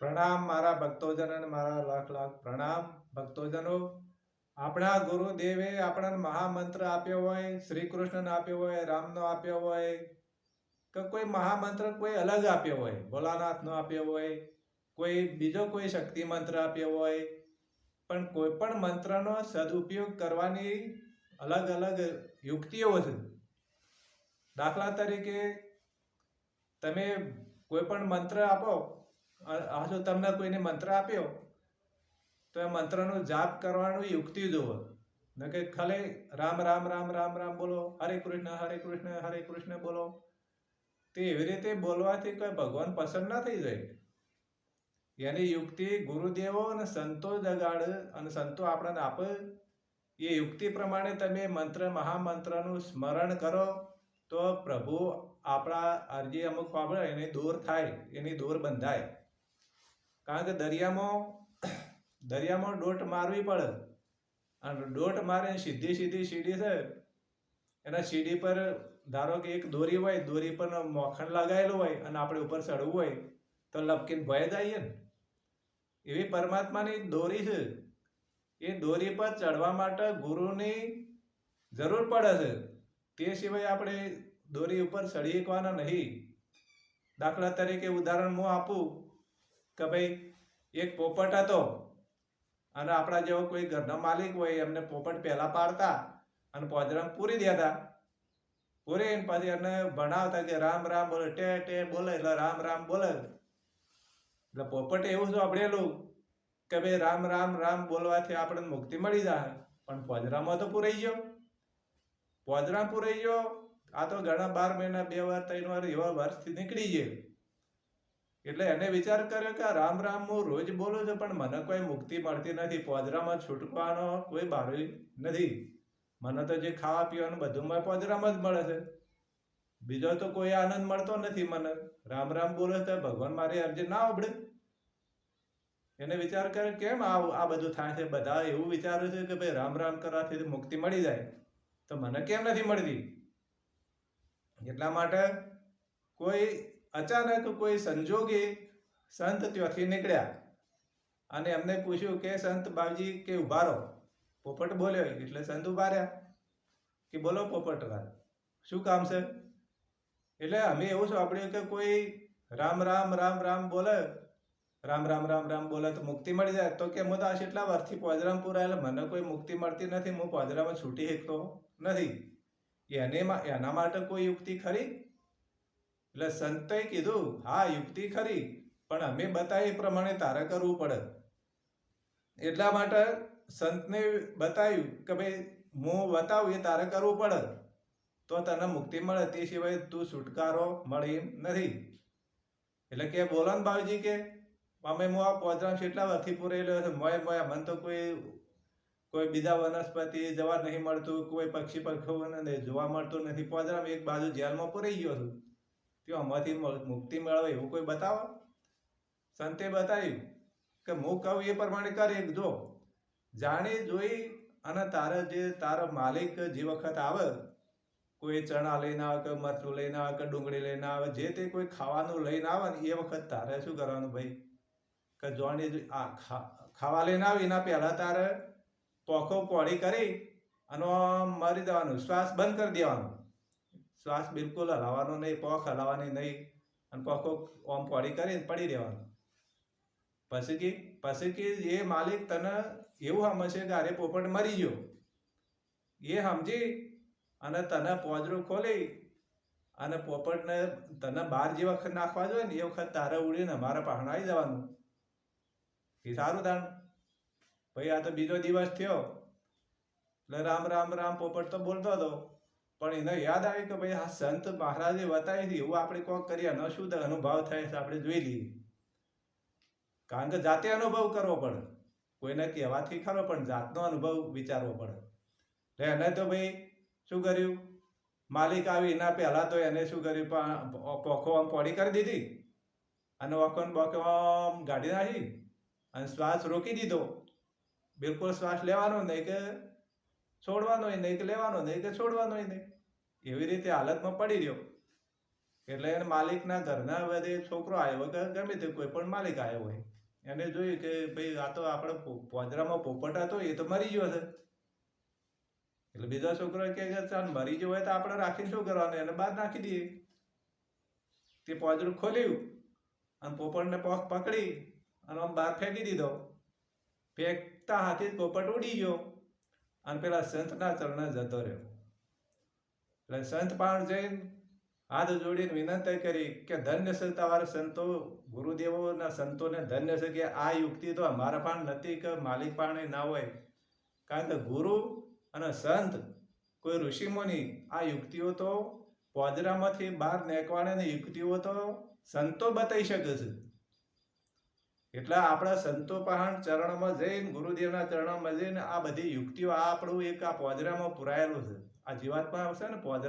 પ્રણામ મારા ભક્તોજનોને મારા લાખ લાખ પ્રણામ ભક્તોજનો. આપણા ગુરુદેવે આપણને મહામંત્ર આપ્યો હોય શ્રી કૃષ્ણને આપ્યો હોય, રામનો આપ્યો હોય, કે કોઈ મહામંત્ર કોઈ અલગ આપ્યો હોય, ભોલાનાથનો આપ્યો હોય, કોઈ બીજો કોઈ શક્તિ મંત્ર આપ્યો હોય, પણ કોઈ પણ મંત્રનો સદુપયોગ કરવાની અલગ અલગ યુક્તિઓ છે. દાખલા તરીકે તમે કોઈ પણ મંત્ર આપો આ- જો તમને કોઈને મંત્ર આપ્યો, તો એ મંત્રનો જાપ કરવાનું યુક્તિ જુઓ. ન કે ખાલી રામ રામ રામ રામ રામ બોલો, હરે કૃષ્ણ હરે કૃષ્ણ હરે કૃષ્ણ બોલો. તે એવી રીતે બોલવાથી કોઈ ભગવાન પસંદ ના થઈ જાય. એની યુક્તિ ગુરુદેવો અને સંતો જગાડ અને સંતો આપણને આપે. એ યુક્તિ પ્રમાણે તમે મંત્ર, મહામંત્રનું સ્મરણ કરો, તો પ્રભુ આપણા અરજી અમુક વાપરે, એની દૂર થાય, એની દૂર બંધાય. કારણ કે દરિયામાં દરિયામાં દોટ મારવી પડે. અને દોટ મારે સીધી સીધી સીડી છે. એના સીડી પર ધારો કે એક દોરી હોય, દોરી પર મોખણ લગાવેલું હોય અને આપણે ઉપર ચડવું હોય, તો લપકીને ભય જઈએ ને. એવી પરમાત્માની દોરી છે. એ દોરી પર ચડવા માટે ગુરુની જરૂર પડે છે. તે સિવાય આપણે દોરી ઉપર ચડી શકવાના નહીં. દાખલા તરીકે ઉદાહરણ હું આપું. કે ભાઈ, એક પોપટ હતો અને આપણા જેવો કોઈ ઘરનો માલિક હોય, એમને પોપટ પહેલા પાડતા અને પોજરામ પૂરી દેતા. પૂરી પછી એને ભણાવતા કે રામ રામ બોલે, ટે ટે બોલે, એટલે રામ રામ બોલે. એટલે પોપટે એવું સાંભળેલું કે ભાઈ, રામ રામ રામ બોલવાથી આપણને મુક્તિ મળી જાય. પણ પોજરામાં તો પૂરાઈ ગયો. પોજરામ પૂરાઈ ગયો, આ તો ઘણા બાર મહિના, બે વાર, ત્રણ વાર, એવા વર્ષથી નીકળી ગયે. એટલે એને વિચાર કર્યો કે રામ રામ હું રોજ બોલું છું, પણ મને કોઈ મુક્તિ મળતી નથી. પોજરામાં છૂટવાનો કોઈ બારી નથી. મને તો જે ખાવા પીવાનું બધું મારે પોદરામાં જ મળે છે. બીજો તો કોઈ આનંદ મળતો નથી મને. રામ રામ બોલે તો ભગવાન મારી અરજી ના આવડે. એને વિચાર કર્યો, કેમ આ આ બધું થાય છે? બધા એવું વિચારે છે કે ભાઈ રામ રામ કરવાથી મુક્તિ મળી જાય. તો મને કેમ નથી મળતી? એટલા માટે કોઈ અચાનક કોઈ સંજોગે સંત ત્યાંથી નીકળ્યા અને એમને પૂછ્યું કે સંત બાવજી કે ઊભા રહો? પોપટ બોલ્યો, એટલે સંત ઊભા રહ્યા. કે બોલો પોપટલાલ, શું કામ છે? એટલે અમે એવું સાંભળ્યું કે કોઈ રામ રામ રામ રામ બોલે, રામ રામ રામ રામ બોલે તો મુક્તિ મળી જાય. તો કે હું તો આ કેટલા વર્ષથી પોજરામ આવેલા મને કોઈ મુક્તિ મળતી નથી, હું પોજરામાં છૂટી શકતો નથી. એને એના માટે કોઈ યુક્તિ ખરી? એટલે સંતે કીધું, હા, યુક્તિ ખરી, પણ અમે બતાવી એ પ્રમાણે તારે કરવું પડે. એટલા માટે સંતને બતાવ્યું કે ભાઈ, હું બતાવું એ તારે કરવું પડે. તો તને મુક્તિ મળે, તે સિવાય તું છુટકારો મળે એમ નથી. એટલે કે, બોલો ને બાબુજી કે, અમે હું આ પોજરામ કેટલા વર્ષથી પૂરેલો છે? મોય મોય મને તો કોઈ કોઈ બીજા વનસ્પતિ જવા નહીં મળતું, કોઈ પક્ષી પક્ષીઓને જોવા મળતું નથી. પોદરામ એક બાજુ જેલમાં પૂરાઈ ગયો છું. તો આમાંથી મુક્તિ મેળવે એવું કોઈ બતાવો? સંતે બતાવ્યું કે હું કહું એ પ્રમાણે કર જો. જાણી, જોઈ અને તારે જે, તારો માલિક જે વખત આવે, કોઈ ચણા લઈને આવે કે મરચું લઈને આવે કે ડુંગળી લઈને આવે, જે તે કોઈ ખાવાનું લઈને આવે ને એ વખત તારે શું કરવાનું ભાઈ? કે જોણે આ ખાવા લઈને આવે, એના પહેલા તારે પોખો પોળી કરી અને મારી દેવાનું, શ્વાસ બંધ કરી દેવાનો. શ્વાસ બિલકુલ હલાવવાનો નહીં પોખ હલાવવાની નહીં અને પોખો ઓમ પોળી કરીને પડી રહેવાનું. પછી કે પછી કે એ માલિક તને એવું સમજશે કે અરે પોપટ મરી ગયો. એ સમજી અને તને પોજરું ખોલી અને પોપટને તને બહાર જે વખત નાખવા જોઈએ ને, એ વખત તારે ઉડીને મારા પહાણ આવી જવાનું. એ સારું તાણ. ભાઈ આ તો બીજો દિવસ થયો. એટલે રામ રામ રામ પોપટ તો બોલતો હતો. પણ એને યાદ આવે કે ભાઈ આ સંત મહારાજે બતાવી હતી એવું આપણે કોણ કરીએ ન શું અનુભવ થાય છે, આપણે જોઈ લઈએ. કારણ કે જાતે અનુભવ કરવો પડે. કોઈને કહેવાથી ખરો, પણ જાતનો અનુભવ વિચારવો પડે. એટલે એને તો ભાઈ શું કર્યું? માલિક આવી, એના પહેલાં તો એને શું કર્યું? પણ પોખો આમ પોડી કરી દીધી. અને વખોન બોખો આમ ગાડી નાખી અને શ્વાસ રોકી દીધો. બિલકુલ શ્વાસ લેવાનો નહીં કે છોડવાનો નહીં કે લેવાનો, નહીં કે છોડવાનો નહીં. એવી રીતે હાલતમાં પડી રહ્યો. એટલે એને માલિકના ઘરના બધે છોકરો આવ્યો કે ગમે તે કોઈ પણ માલિક આવ્યો હોય. એને જોયું કે ભાઈ આ તો આપણે પોજરામાં પોપટ હતો, એ તો મરી ગયો છે. એટલે બીજા છોકરો કે ચાલ મરી ગયો હોય તો આપણે રાખીને શું કરવાનું? એને બહાર નાખી દઈએ. તે પોજરું ખોલ્યું અને પોપટને પગ પકડી અને આમ બહાર ફેંકી દીધો. ફેંકતા હાથે પોપટ ઉડી ગયો. અને પેલા સંતના ચરણે જતો રહ્યો એટલે સંત પણ જઈને હાથ જોડીને વિનંતી કરી કે ધન્ય તમારા સંતો, ગુરુદેવોના સંતોને ધન્ય છે કે આ યુક્તિ તો અમારા પણ નથી કે માલિક પણ ના હોય. કારણ કે ગુરુ અને સંત કોઈ ઋષિમુનિ આ યુક્તિઓ તો પોજરામાંથી બહાર નેકવાડે યુક્તિઓ તો સંતો બતાવી શકે છે. એટલે આપણા સંતો પહાણ ચરણમાં જઈને, ગુરુદેવના ચરણમાં જઈને આ બધી યુક્તિઓ આ આપણું એક આ પોજરામાં પુરાયેલું છે. આ જીવાત્મા આવશે ને પોજરા